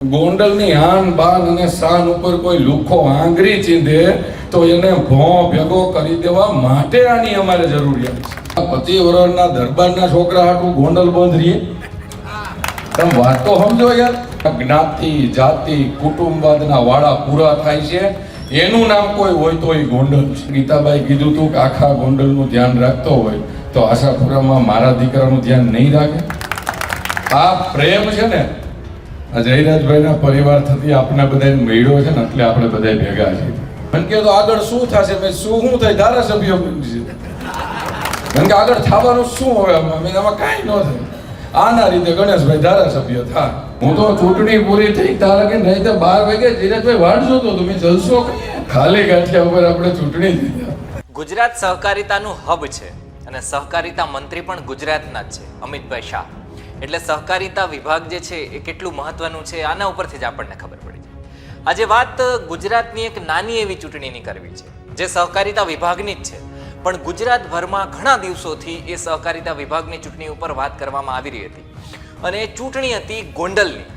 ગોંડલની આન બાન અને શાન ઉપર કોઈ લુખો આંગળી ચીંધે તો એને ભો ભેગો કરી દેવા માટે આની અમારે જરૂરિયાત છે. આ પચીસ વર્ષના દરબારના છોકરા હાટું ગોંડલ બંધ રહીએ તમે વાત તો સમજો યાર. જ્ઞાતિ, જાતિ, કુટુંબવાદના વાળા પૂરા થાય છે. એનું નામ કોઈ હોય તો એ ગોંડલ છે. ગીતાબાઈ કીધું તું કે આખા ગોંડલનું ધ્યાન રાખતો હોય તો આશાપુરામાં મારા દીકરાનું ધ્યાન નહીં રાખે. આ પ્રેમ છે ને આ જયરાજભાઈના પરિવાર થકી આપણે બધાને મળ્યો છે ને એટલે આપણે બધા ભેગા છીએ. મને કે તો આગળ શું થશે? મેં શું શું થાય ધારાસભ્ય કારણ કે આગળ થવાનું શું આમાં મેં આમાં કાંઈ ન થાય. આના રીતે ગણેશભાઈ ધારાસભ્ય થાય હું તો ચૂંટણી પૂરી થઈ તારા કે નહીં તો બાર વાગે ધીરજભાઈ વાટ જોતો તમે જલસો ખાલી ગાંઠિયા ઉપર આપણે ચૂંટણી દીધા ગુજરાત સહકારિતાનું હબ છે અને સહકારિતા મંત્રી પણ ગુજરાતના જ છે, અમિતભાઈ શાહ. એટલે સહકારિતા વિભાગ જે છે એ કેટલું મહત્વનું છે, આના ઉપરથી જ આપણને ખબર પડી છે આજે વાત ગુજરાતની એક નાની એવી ચૂંટણીની કરવી છે, જે સહકારિતા વિભાગની જ છે. પણ ગુજરાતભરમાં ઘણા દિવસોથી એ સહકારિતા વિભાગની ચૂંટણી ઉપર વાત કરવામાં આવી રહી હતી. અને એ ચૂંટણી હતી ગોંડલની.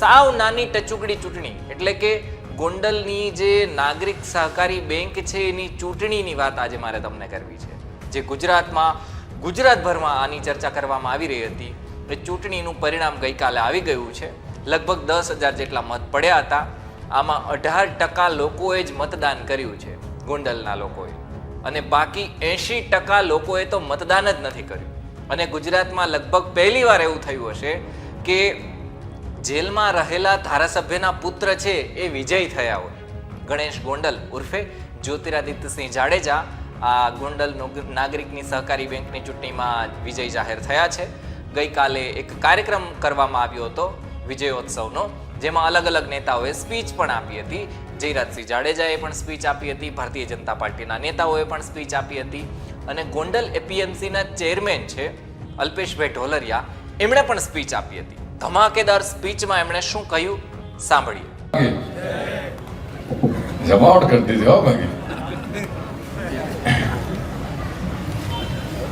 સાવ નાની ટચુકડી ચૂંટણી, એટલે કે ગોંડલની જે નાગરિક સહકારી બેંક છે, એની ચૂંટણીની વાત આજે મારે તમને કરવી છે. જે ગુજરાતમાં, ગુજરાતભરમાં આની ચર્ચા કરવામાં આવી રહી હતી. એ ચૂંટણીનું પરિણામ ગઈકાલે આવી ગયું છે. લગભગ દસ હજાર જેટલા મત પડ્યા હતા. આમાં અઢાર ટકા લોકોએ જ મતદાન કર્યું છે, ગોંડલના લોકોએ. અને બાકી એંશી ટકા લોકોએ તો મતદાન જ નથી કર્યું. અને ગુજરાતમાં લગભગ પહેલીવાર એવું થયું હશે કે જેલમાં રહેલા ધારાસભ્યના પુત્ર છે એ વિજય થયા હોય. ગણેશ ગોંડલ ઉર્ફે જ્યોતિરાદિત્યસિંહ જાડેજા આ ગોંડલ નાગરિકની સહકારી બેંકની ચૂંટણીમાં વિજય જાહેર થયા છે. ગઈકાલે એક કાર્યક્રમ કરવામાં આવ્યો હતો વિજયોત્સવનો, જેમાં અલગ અલગ નેતાઓએ સ્પીચ પણ આપી હતી. જયરાજસિંહ જાડેજાએ પણ સ્પીચ આપી હતી, ભારતીય જનતા પાર્ટીના નેતાઓએ પણ સ્પીચ આપી હતી અને ગોંડલ એપીએમસીના ચેરમેન છે અલ્પેશભાઈ ઢોલરિયા, એમણે પણ સ્પીચ આપી હતી. ધમાકેદાર સ્પીચમાં એમણે શું કહ્યું? સાંભળીએ. જમાવટ કરી દીધી હો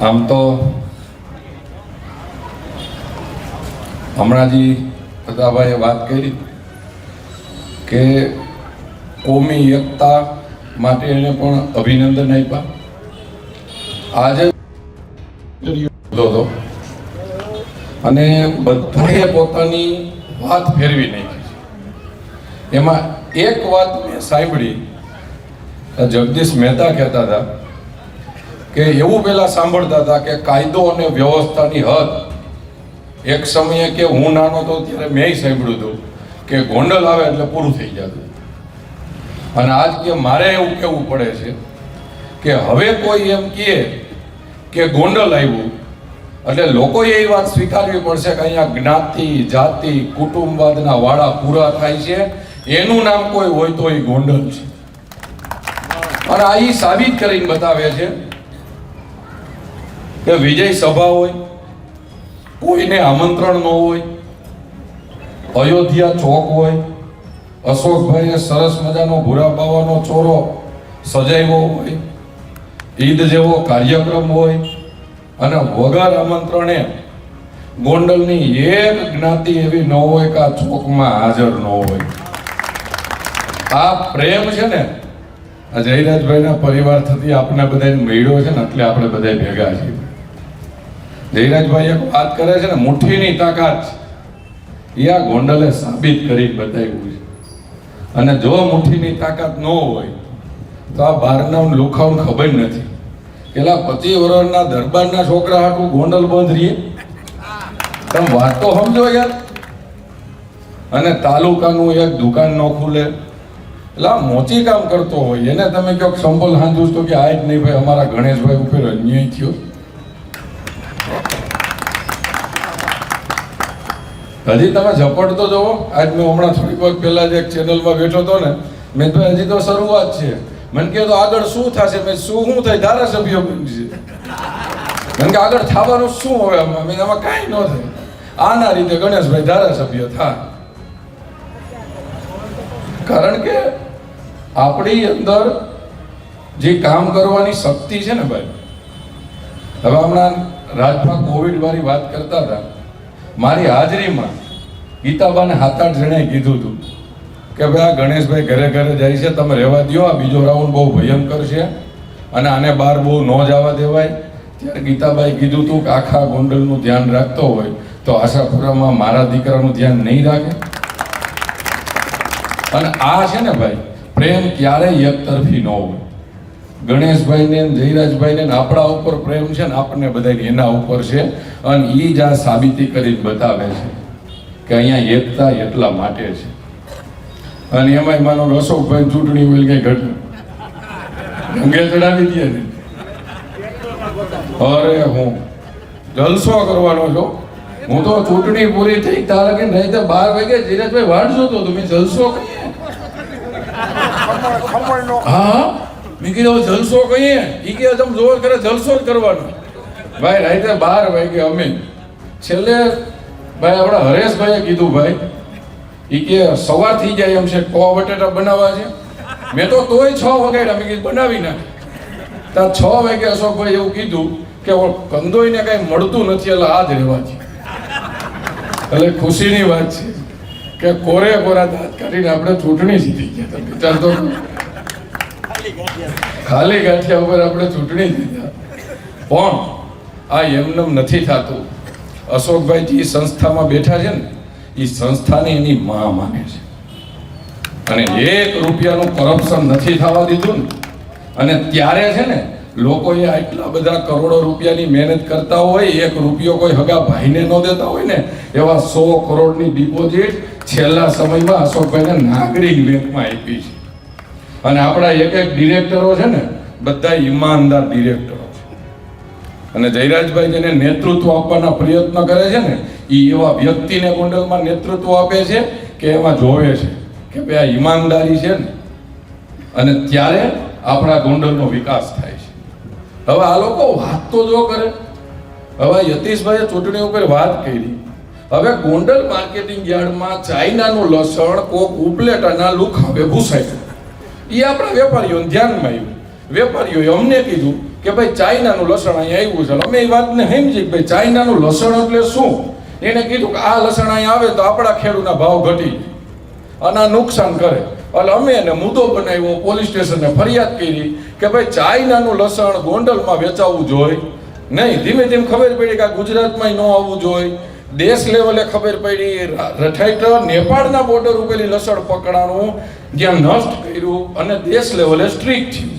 આમ તો હમણાં પ્રતાભાઈએ વાત કરી કે કોમી એકતા માટે એને પણ અભિનંદન આપ્યા. આજે હતો. અને બધાએ પોતાની વાત ફેરવી નાખી. એમાં એક વાત મેં સાંભળી. જગદીશ મહેતા કહેતા હતા કે એવું પેલા સાંભળતા હતા કે કાયદો અને વ્યવસ્થાની હદ એક સમયે કે હું નાનો હતો ત્યારે મેં સાંભળ્યું હતું કે ગોંડલ આવે એટલે પૂરું થઈ જતું. અને આજ કે મારે એવું કહેવું પડે છે કે હવે કોઈ એમ કહે કે ગોંડલ આવ્યું, એટલે લોકોએ એ વાત સ્વીકારવી પડશે કે અહીંયા જ્ઞાતિ, જાતિ કુટુંબવાદના વાળા પૂરા થાય છે, એનું નામ કોઈ હોય તો એ ગોંડલ છે. અને આ એ સાબિત કરીને બતાવે છે કે વિજય સભા હોય કોઈને આમંત્રણ ન હોય, અયોધ્યા ચોક હોય, અશોકભાઈએ સરસ મજાનો ભૂરા બાવાનો ચોરો સજાવ્યો હોય, ઈદ જેવો કાર્યક્રમ હોય અને વગર આમંત્રણે ગોંડલની એક જ્ઞાતિ એવી ન હોય કે આ ચોકમાં હાજર ન હોય. આ પ્રેમ છે ને, આ જયરાજભાઈના પરિવાર થકી આપણે બધાને મળ્યો છે ને, એટલે આપણે બધા ભેગા છીએ. જયરાજભાઈ એક વાત કરે છે ને, મુઠ્ઠીની તાકાત એ આ ગોંડલે સાબિત કરી બતાવ્યું છે. અને જો મુઠ્ઠીની તાકાત ન હોય, તો આ બહારના લુખાવું ખબર નથી. પેલા પતિ વર્ષના દરબારના છોકરા હાટું ગોંડલ બંધ રહીએ. તમે વાત તો સમજો યાર. અને તાલુકાનું એક દુકાન ન ખુલે. એટલે આ મોચી કામ કરતો હોય, એને તમે કહો સંભલ હાંજુ તો કે આ જ નહીં ભાઈ, અમારા ગણેશભાઈ ઉપર અન્યાય થયો. હજી તમે ઝપટ તો આજ મેં હમણાં થોડીક વખત પહેલા જ એક ચેનલમાં બેઠો હતો ને. મેં તો હજી તો શરૂઆત છે. મને કહે તો આગળ શું થશે? મેં શું શું થાય? ધારાસભ્ય બનશે કારણ કે આગળ થવાનું શું હવે આમાં? મેં આમાં કાંઈ ન થાય. આના રીતે ગણેશભાઈ ધારાસભ્ય થાય કારણ કે આપણી અંદર જે કામ કરવાની શક્તિ છે ને ભાઈ. હવે હમણાં રાજભા કોવિડ વાળી વાત કરતા હતા. મારી હાજરીમાં ગીતાબાને સાત આઠ જણાએ કીધું હતું કે ભાઈ, આ ગણેશભાઈ ઘરે ઘરે જાય છે, તમે રહેવા દ્યો, આ બીજો રાઉન્ડ બહુ ભયંકર છે અને આને બહાર બહુ ન જવા દેવાય. ત્યારે ગીતાબાઈ કીધું હતું કે આખા ગોંડલનું ધ્યાન રાખતો હોય તો આશાપુરામાં મારા દીકરાનું ધ્યાન નહીં રાખે. અને આ છે ને ભાઈ, પ્રેમ ક્યારેય એકતરફી ન હોય. ગણેશભાઈને જયરાજભાઈને ને આપણા ઉપર પ્રેમ છે ને આપણને બધાને એના ઉપર છે. અને એ જ આ સાબિતી કરીને બતાવે છે કે અહીંયા એકતા એટલા માટે છે. અને એમાંય માનો અશોકભાઈ ચૂંટણી હોય કઈ ઘટ રંગે ચડાવી દે ને. અરે હું જલસો કરવાનો છો. હું તો ચૂંટણી પૂરી થઈ તારે કે નહીં તો બાર વાગે ધીરજભાઈ વાંચશો તો તમે જલસો હા? મેં કીધું જલસો કહીએ. ઈ કે તમે જોર કરે, જલસો જ કરવાનો. ભાઈ રાઈતે બાર વાગે અમે છેલ્લે ભાઈ આપણા હરેશભાઈએ કીધું, ભાઈ, ઈ કે સવાર થઈ જાય એમ છે કો બટેટા બનાવવા છે. મેં તો તોય છ વગાડ્યા, મેં કીધું, બનાવી નાખ. ત્યાં છ વાગે અશોકભાઈ એવું કીધું કે કંદોઈને કાંઈ મળતું નથી, એટલે આ જ રહેવા છે. એટલે ખુશીની વાત છે કે, કોરે કોરા દાંત કાઢીને આપણે ચૂંટણી જીતી ગયા વિચાર તો. ખાલી ગાંઠિયા ઉપર આપણે ચૂંટણી જીત્યા પણ આ એમનેમ નથી થતું. અશોકભાઈ જે સંસ્થામાં બેઠા છે ને એ સંસ્થાને એની માં માને છે. અને એક રૂપિયાનું કરપ્શન નથી થવા દીધું ને, અને ત્યારે છે ને, લોકોએ આટલા બધા કરોડો રૂપિયાની મહેનત કરતા હોય, એક રૂપિયો કોઈ હગા ભાઈને ન દેતા હોય ને, એવા સો કરોડની ડિપોઝિટ છેલ્લા સમયમાં અશોકભાઈને નાગરિક બેંકમાં આપી છે. અને આપણા એક એક ડિરેક્ટરો છે ને, બધા ઈમાનદાર ડિરેક્ટરો છે. અને જયરાજભાઈ જેને નેતૃત્વ આપવાના પ્રયત્ન કરે છે ને એ એવા વ્યક્તિને ગોંડલમાં નેતૃત્વ આપે છે કે એમાં જોવે છે કે ભાઈ આ ઈમાનદારી છે ને. અને ત્યારે આપણા ગોંડલનો વિકાસ થાય છે. હવે આ લોકો વાત તો જો કરે. હવે યતીશભાઈએ ચૂંટણી ઉપર વાત કરી. હવે ગોંડલ માર્કેટિંગ યાર્ડમાં ચાઇનાનું લસણ, કોક ઉપલેટાના લુખાવે ભૂસાય એ આપણા વેપારીઓને ધ્યાનમાં આવ્યું. વેપારીઓએ અમને કીધું કે ભાઈ ચાઇનાનું લસણ અહીંયા આવ્યું છે. અમે એ વાતને સમજી ભાઈ ચાઇનાનું લસણ એટલે શું? એને કીધું કે આ લસણ અહીંયા આવે તો આપણા ખેડૂતના ભાવ ઘટી અને આ નુકસાન કરે. એટલે અમે એને મુદ્દો બનાવ્યો, પોલીસ સ્ટેશને ફરિયાદ કરી કે ભાઈ ચાઇનાનું લસણ ગોંડલમાં વેચાવવું જોઈએ. નહીં, ધીમે ધીમે ખબર પડી કે આ ગુજરાતમાં ન આવવું જોઈએ. દેશ લેવલે ખબર પડી રઠાઈટ નેપાળના બોર્ડર ઉપરની લસણ પકડાણું જ્યાં નષ્ટ કર્યું અને દેશ લેવલે સ્ટ્રીક થયું.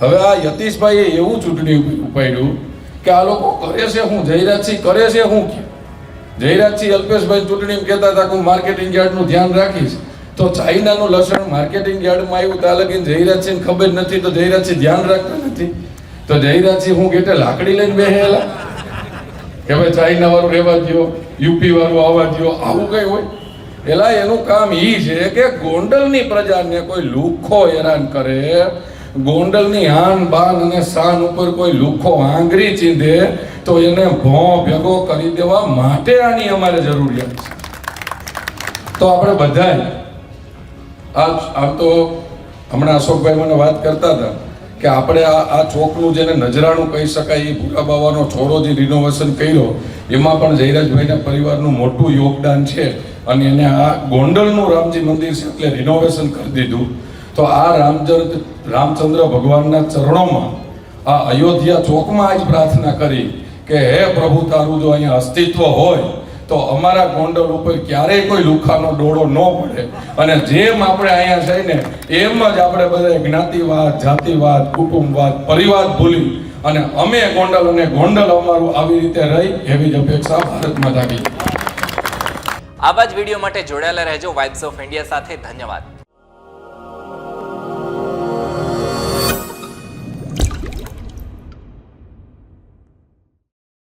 હવે આ યતીશભાઈએ એવું ચૂંટણી ઉપાડ્યું કે આ લોકો કરે છે હું જયરાજસિંહ કરે છે હું જયરાજસિંહ અલ્પેશભાઈ ચૂંટણી કહેતા હતા હું માર્કેટિંગ યાર્ડનું ધ્યાન રાખીશ. તો ચાઇનાનું લસણ માર્કેટિંગ યાર્ડમાં આવ્યું ત્યાં લગીને જયરાજસિંહ ખબર નથી, તો જયરાજસિંહ ધ્યાન રાખતા નથી. તો જયરાજસિંહ હું કેટે લાકડી લઈને બેહેલા? કે ભાઈ ચાઇના વાળું રહેવા દો યુપી વાળું આવવા દો આવું કઈ હોય? એલા, એનું કામ એ છે કે ગોંડલની પ્રજાને કોઈ લુખ્ખો હેરાન કરે, ગોંડલની આન, બાન અને શાન ઉપર કોઈ લુખ્ખો આંગરી ચીંધે, તો એને ભો ભેગો કરી દેવા માટે આની અમારે જરૂરિયાત છે. તો આપણે બધાય આ આમ તો હમણાં અશોકભાઈ મને વાત કરતા હતા કે આપણે આ આ ચોકનું જેને નજરાણું કહી શકાય, એ ભૂરા બાવાનો છોડો જે રિનોવેશન કર્યો, એમાં પણ જયરાજભાઈના પરિવારનું મોટું યોગદાન છે. અને એને આ ગોંડલનું રામજી મંદિર છે એટલે રિનોવેશન કરી દીધું. તો આ રામચંદ્ર રામચંદ્ર ભગવાનના ચરણોમાં આ અયોધ્યા ચોકમાં આજ પ્રાર્થના કરી કે, હે પ્રભુ તારું જો અહીંયા અસ્તિત્વ હોય તો અમારા ગોંડલ ઉપર ક્યારેય કોઈ લુખાનો ડોળો ન પડે. અને જેમ આપણે અહીંયા છે ને, એમ જ આપણે બધા જ્ઞાતિવાદ, જાતિવાદ, કુટુંબવાદ પરિવાર ભૂલી. અને અમે ગોંડલ અને ગોંડલ અમારું આવી રીતે રહી એવી જ અપેક્ષા ભારતમાં જાગી. આવા જ વીડિયો માટે જોડાયેલા રહેજો વાઇબ્સ ઓફ ઇન્ડિયા સાથે. ધન્યવાદ.